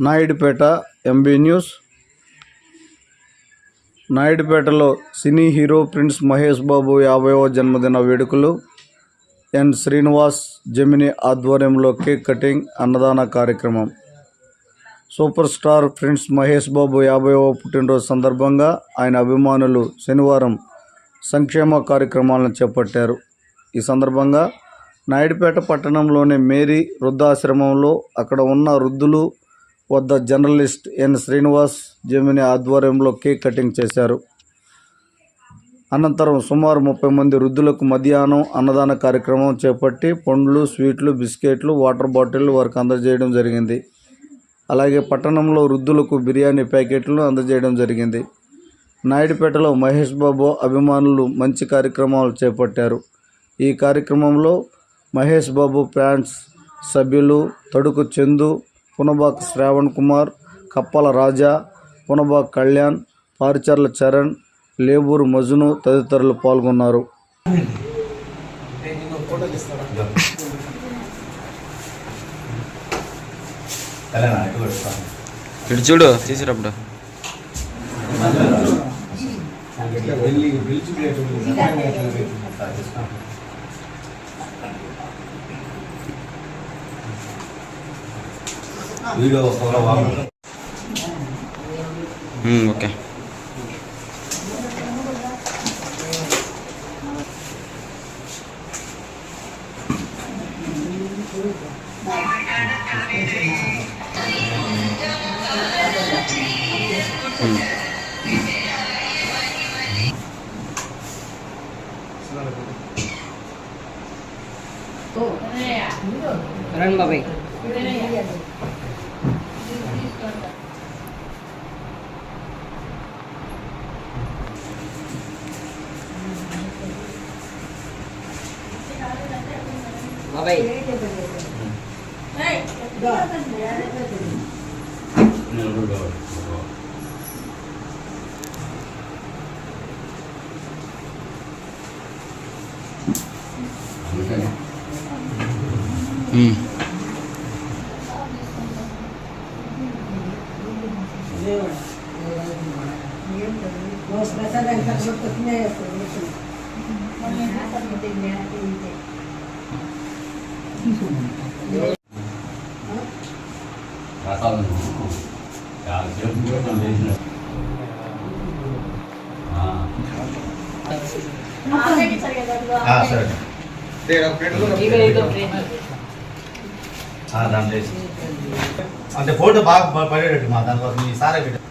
Naidupeta MB news. నాయుడుపేటలో cine hero prince Mahesh Babu యాభైవ జన్మదిన వేడుకలు. ఎన్ శ్రీనివాస్ జమిని ఆధ్వర్యంలో కేక్ కటింగ్ అన్నదాన కార్యక్రమం. Super star prince Mahesh Babu యాభైవ పుట్టినరోజు సందర్భంగా ఆయన అభిమానులు శనివారం సంక్షేమ కార్యక్రమాలను చేపట్టారు. ఈ సందర్భంగా నాయుడుపేట పట్టణంలోని మేరీ వృద్ధాశ్రమంలో అక్కడ ఉన్న వృద్ధులు వద్ద జర్నలిస్ట్ ఎన్ శ్రీనివాస్ జమిని ఆధ్వర్యంలో కేక్ కటింగ్ చేశారు. అనంతరం సుమారు ముప్పై మంది వృద్ధులకు మధ్యాహ్నం అన్నదాన కార్యక్రమం చేపట్టి పండ్లు స్వీట్లు బిస్కెట్లు వాటర్ బాటిల్ వారికి అందజేయడం జరిగింది. అలాగే పట్టణంలో వృద్ధులకు బిర్యానీ ప్యాకెట్లు అందజేయడం జరిగింది. నాయుడుపేటలో మహేష్ బాబు అభిమానులు మంచి కార్యక్రమాలు చేపట్టారు. ఈ కార్యక్రమంలో మహేష్ బాబు ఫ్యాన్స్ సభ్యులు తడుకు చందు పునబాక్ శ్రావణ్ కుమార్ కప్పల రాజా పునబాక్ కళ్యాణ్ పారిచర్ల చరణ్ లేబూరు మజును తదితరులు పాల్గొన్నారు. ఇటు చూడు తీసినప్పుడు వీడియో అవై ప్రసాదానికి కొత్త 나사는 야, 여분 것만 내주네. 아. 아, 세기 차리겠다. 아, సరే తేరా పెట్టుకున్నా ఇక ఇక ఆ దాని చేసి అంటే ఫోటో బాగా పడేటట్టు మా దానికోసం ఈ సారే పెట్టారు